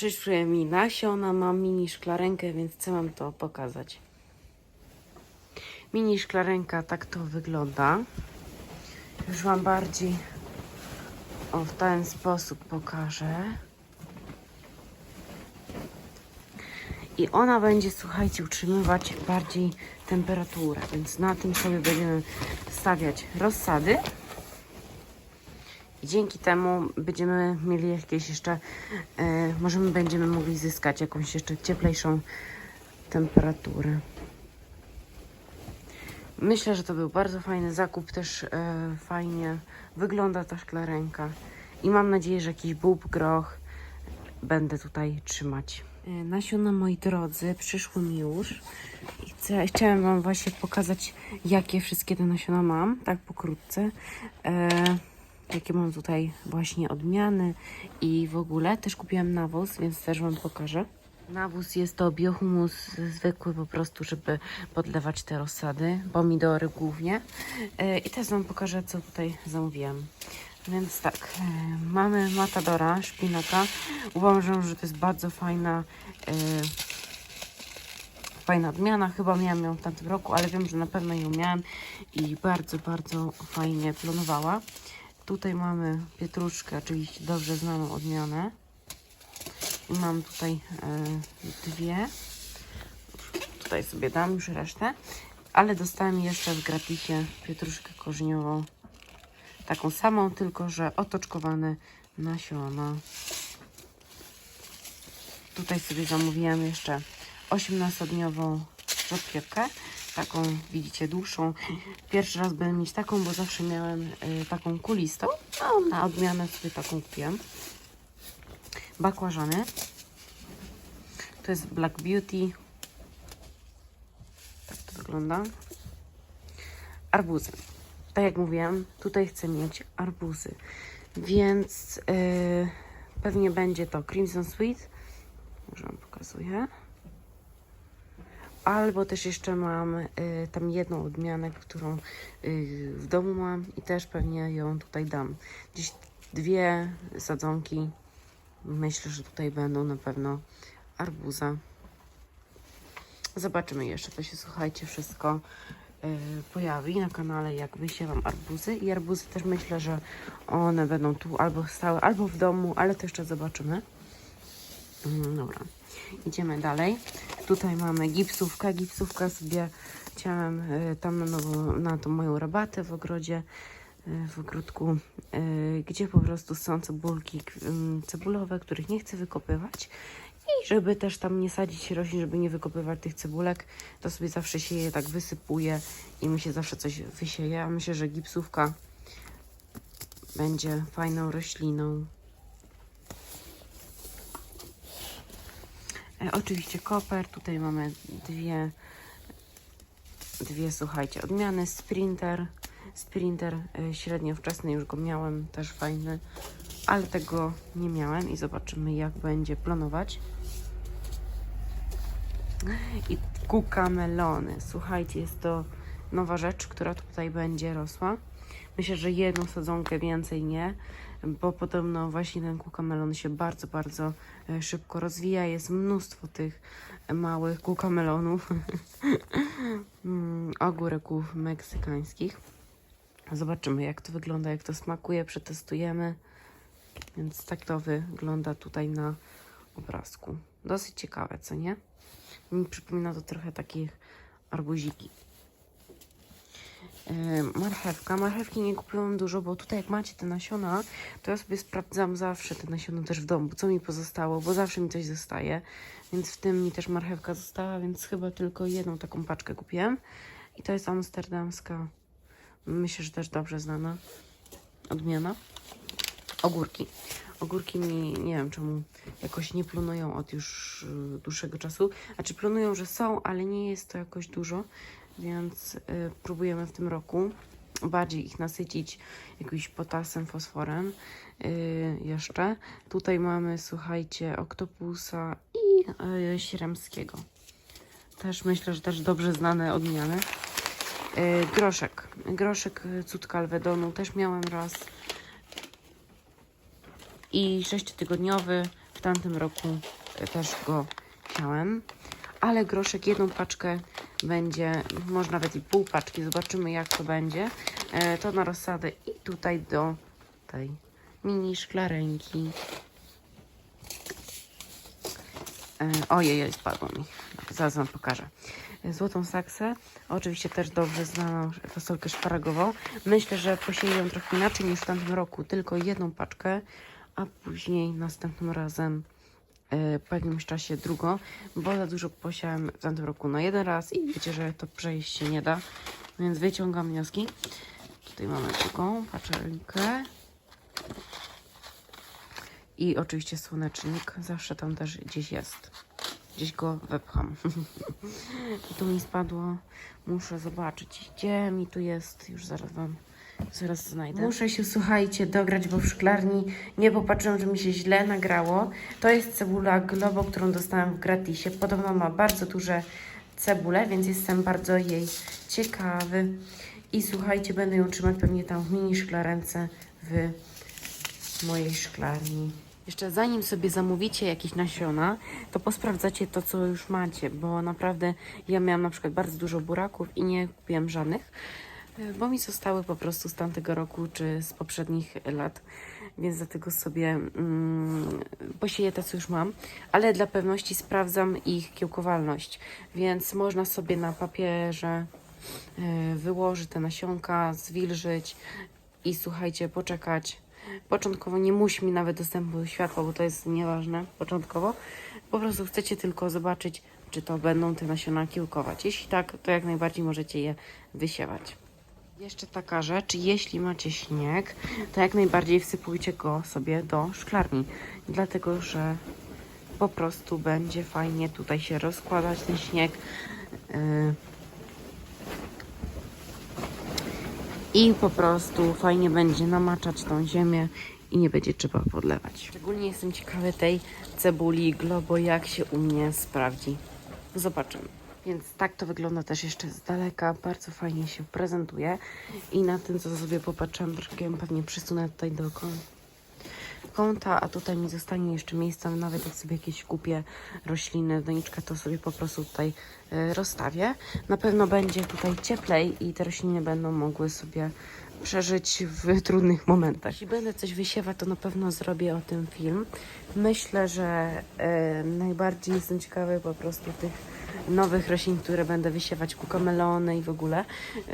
Przyszły mi nasiona, mam mini szklarenkę, więc chcę wam to pokazać. Mini szklarenka tak to wygląda. Już wam bardziej o w ten sposób pokażę. I ona będzie, słuchajcie, utrzymywać bardziej temperaturę, więc na tym sobie będziemy stawiać rozsady. Dzięki temu będziemy mieli jakieś jeszcze, e, możemy będziemy mogli zyskać jakąś jeszcze cieplejszą temperaturę. Myślę, że to był bardzo fajny zakup, też e, fajnie wygląda ta szklarenka. I mam nadzieję, że jakiś bób, groch będę tutaj trzymać. E, Nasiona, moi drodzy, przyszły mi już. I chcę, chciałem Wam właśnie pokazać, jakie wszystkie te nasiona mam, tak pokrótce. E, jakie mam tutaj właśnie odmiany i w ogóle. Też kupiłam nawóz, więc też Wam pokażę. Nawóz jest to biohumus zwykły po prostu, żeby podlewać te rozsady, pomidory głównie. E, I teraz Wam pokażę, co tutaj zamówiłam. Więc tak, e, mamy matadora, szpinaka. Uważam, że to jest bardzo fajna, e, fajna odmiana. Chyba miałam ją w tamtym roku, ale wiem, że na pewno ją miałam i bardzo, bardzo fajnie plonowała. Tutaj mamy pietruszkę, oczywiście dobrze znaną odmianę. I mam tutaj e, dwie. Tutaj sobie dam już resztę. Ale dostałem jeszcze w gratisie pietruszkę korzeniową. Taką samą, tylko że otoczkowane nasiona. Tutaj sobie zamówiłam jeszcze 18-dniową rzodkiewkę. Taką, widzicie, dłuższą. Pierwszy raz będę mieć taką, bo zawsze miałem y, taką kulistą. A na odmianę sobie taką kupiłam. Bakłażany. To jest Black Beauty. Tak to wygląda. Arbuzy. Tak jak mówiłam, tutaj chcę mieć arbuzy. Więc yy, pewnie będzie to Crimson Sweet. Już Wam pokazuję. Albo też jeszcze mam y, tam jedną odmianę, którą y, w domu mam i też pewnie ją tutaj dam. Gdzieś dwie sadzonki. Myślę, że tutaj będą na pewno arbuza. Zobaczymy jeszcze, to się słuchajcie wszystko y, pojawi na kanale, jak wysiewam arbuzy. I arbuzy też myślę, że one będą tu albo stałe, albo w domu, ale to jeszcze zobaczymy. Mm, Dobra, idziemy dalej. Tutaj mamy gipsówkę. Gipsówka sobie chciałem y, tam na, nowo, na tą moją rabatę w ogrodzie, y, w ogródku, y, gdzie po prostu są cebulki cebulowe, których nie chcę wykopywać. I żeby też tam nie sadzić roślin, żeby nie wykopywać tych cebulek, to sobie zawsze się je tak wysypuje i mi się zawsze coś wysieje. Myślę, że gipsówka będzie fajną rośliną. Oczywiście koper, tutaj mamy dwie, dwie słuchajcie, odmiany. Sprinter, Sprinter e, średnio wczesny, już go miałem, też fajny, ale tego nie miałem i zobaczymy jak będzie planować. I kukamelony, słuchajcie, jest to nowa rzecz, która tutaj będzie rosła. Myślę, że jedną sadzonkę więcej nie, bo podobno właśnie ten kukamelon się bardzo, bardzo e, szybko rozwija. Jest mnóstwo tych małych kukamelonów, Mm, ogórków meksykańskich. Zobaczymy, jak to wygląda, jak to smakuje, przetestujemy. Więc tak to wygląda tutaj na obrazku. Dosyć ciekawe, co nie? Mi przypomina to trochę takich arbuziki. Yy, marchewka. Marchewki nie kupiłam dużo, bo tutaj jak macie te nasiona, to ja sobie sprawdzam zawsze te nasiona też w domu, co mi pozostało, bo zawsze mi coś zostaje. Więc w tym mi też marchewka została, więc chyba tylko jedną taką paczkę kupiłam. I to jest amsterdamska, myślę, że też dobrze znana odmiana. Ogórki. Ogórki mi, nie wiem czemu, jakoś nie plunują od już y, dłuższego czasu. Znaczy plunują, że są, ale nie jest to jakoś dużo, więc y, próbujemy w tym roku bardziej ich nasycić jakimś potasem, fosforem y, jeszcze. Tutaj mamy, słuchajcie, oktopusa i y, sieremskiego. Też myślę, że też dobrze znane odmiany. Y, groszek. Groszek y, cutka alwedonu też miałem raz i sześciotygodniowy, W tamtym roku e, też go chciałem. Ale groszek jedną paczkę będzie, może nawet i pół paczki. Zobaczymy jak to będzie. E, to na rozsadę i tutaj do tej mini szklarenki. E, ojej, spadło mi. Zaraz wam pokażę. Złotą saksę, oczywiście też dobrze znaną fasolkę szparagową. Myślę, że posieję ją trochę inaczej niż w tamtym roku, tylko jedną paczkę, a później następnym razem po jakimś czasie drugą, bo za dużo posiałem w tamtym roku na jeden raz i wiecie, że to przejść się nie da, więc wyciągam wnioski. Tutaj mamy drugą paczkę. I oczywiście słonecznik, zawsze tam też gdzieś jest. Gdzieś go wepcham. Tu mi spadło. Muszę zobaczyć, gdzie mi tu jest. Już zaraz wam zaraz znajdę. Muszę się, słuchajcie, dograć, bo w szklarni nie popatrzyłam, że mi się źle nagrało. To jest cebula Globo, którą dostałam w gratisie. Podobno ma bardzo duże cebule, więc jestem bardzo jej ciekawy. I słuchajcie, będę ją trzymać pewnie tam w mini szklarence w mojej szklarni. Jeszcze zanim sobie zamówicie jakieś nasiona, to posprawdzacie to, co już macie, bo naprawdę ja miałam na przykład bardzo dużo buraków i nie kupiłam żadnych, bo mi zostały po prostu z tamtego roku czy z poprzednich lat, więc dlatego sobie mm, posieję te, co już mam, ale dla pewności sprawdzam ich kiełkowalność, więc można sobie na papierze e, wyłożyć te nasionka, zwilżyć i słuchajcie, poczekać. Początkowo nie musi mi nawet dostępu do światła, bo to jest nieważne początkowo. Po prostu chcecie tylko zobaczyć, czy to będą te nasiona kiełkować. Jeśli tak, to jak najbardziej możecie je wysiewać. Jeszcze taka rzecz, jeśli macie śnieg, to jak najbardziej wsypujcie go sobie do szklarni, dlatego że po prostu będzie fajnie tutaj się rozkładać ten śnieg. Yy, i po prostu fajnie będzie namaczać tą ziemię i nie będzie trzeba podlewać. Szczególnie jestem ciekawy tej cebuli Globo, jak się u mnie sprawdzi. Zobaczymy. Więc tak to wygląda też jeszcze z daleka. Bardzo fajnie się prezentuje. I na tym, co sobie popatrzyłam, troszkę pewnie przysunę tutaj do kąta a tutaj mi zostanie jeszcze miejsca, nawet jak sobie jakieś kupię rośliny, doniczkę, to sobie po prostu tutaj y, rozstawię. Na pewno będzie tutaj cieplej i te rośliny będą mogły sobie przeżyć w trudnych momentach. Jeśli będę coś wysiewać, to na pewno zrobię o tym film. Myślę, że y, najbardziej jestem ciekawy po prostu tych nowych roślin, które będę wysiewać, kukamelony i w ogóle.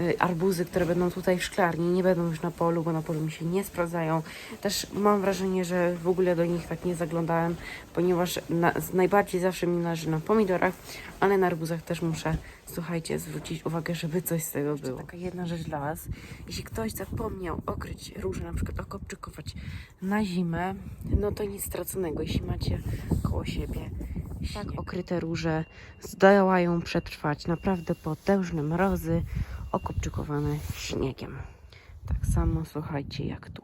Y, arbuzy, które będą tutaj w szklarni, nie będą już na polu, bo na polu mi się nie sprawdzają. Też mam wrażenie, że w ogóle do nich tak nie zaglądałem, ponieważ na, najbardziej zawsze mi leży na pomidorach, ale na arbuzach też muszę, słuchajcie, zwrócić uwagę, żeby coś z tego było. Taka jedna rzecz dla Was. Jeśli ktoś zapomniał okryć róże, na przykład okopczykować na zimę, no to nic straconego, jeśli macie koło siebie tak okryte róże zdołają przetrwać naprawdę potężne mrozy okopczykowane śniegiem. Tak samo słuchajcie jak tu.